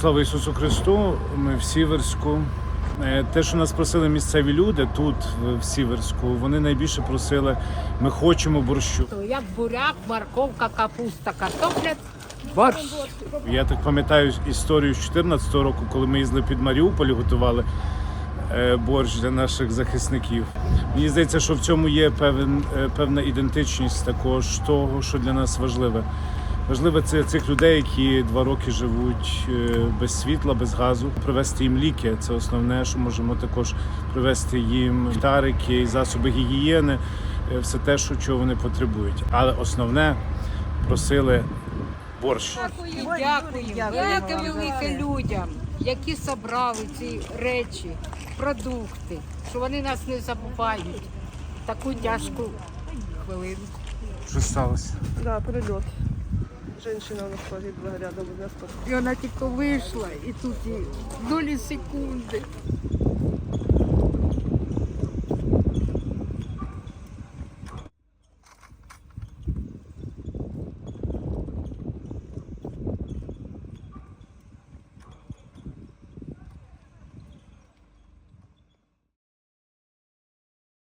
Слава Ісусу Христу! Ми в Сіверську. Е, Те, що нас просили місцеві люди тут, в- Сіверську, вони найбільше просили, ми хочемо борщу. То як буряк, морковка, капуста, картопля, борщ. Я так пам'ятаю історію з 2014 року, коли ми їздили під Маріуполь, готували е, борщ для наших захисників. Мені здається, що в цьому є певен, е, певна ідентичність також того, що для нас важливе. Важливе це цих людей, які два роки живуть е, без світла, без газу. Привезти їм ліки. Це основне, що можемо також привезти їм ліхтарики, засоби гігієни, е, все те, що чого вони потребують. Але основне просили борщ. Дякую, дякую. Велике велике людям, які зібрали ці речі, продукти, що вони нас не забувають. Таку тяжку хвилинку. Що сталося? Да, прилет. Женщина у нас погибла рядом у нас. І вона тільки вийшла, і тут і долі секунди.